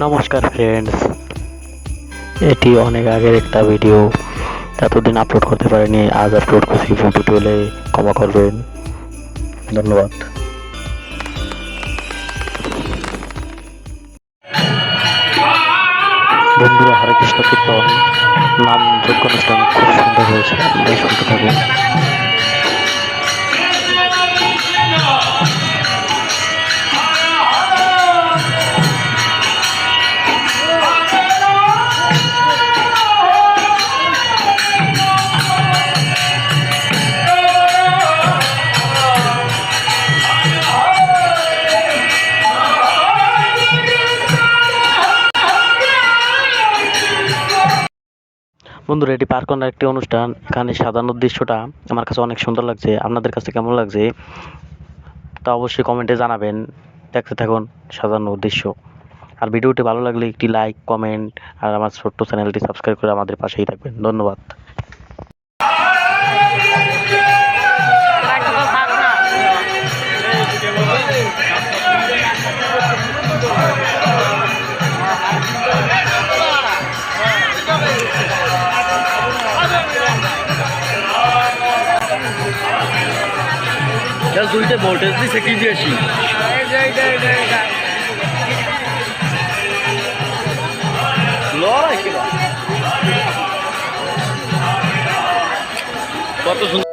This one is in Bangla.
নমস্কার ফ্রেন্ডস এটি অনেক আগের একটা ভিডিও এতদিন আপলোড করতে পারিনি, আজ আপলোড করছি ভুল হলে ক্ষমা করবেন। ধন্যবাদ। বন্ধুরা, হরে কৃষ্ণ কীর্তন। নাম যোগ্য অনুষ্ঠান খুব সুন্দর হয়েছে। শুনতে থাকুন। বন্ধুরা, এটি পার্কনের একটি অনুষ্ঠান। এখানে সাজানোর দৃশ্যটা আমার কাছে অনেক সুন্দর লাগছে। আপনাদের কাছে কেমন লাগছে তা অবশ্যই কমেন্টে জানাবেন। দেখতে থাকুন সাজানোর দৃশ্য। আর ভিডিওটি ভালো লাগলে একটি লাইক কমেন্ট আর আমার ছোট্ট চ্যানেলটি সাবস্ক্রাইব করে আমাদের পাশেই থাকবেন। ধন্যবাদ। জাস্ট দুইটা ভোল্টেজ দিছে কি বেশি লড়াই কত সুন্দর।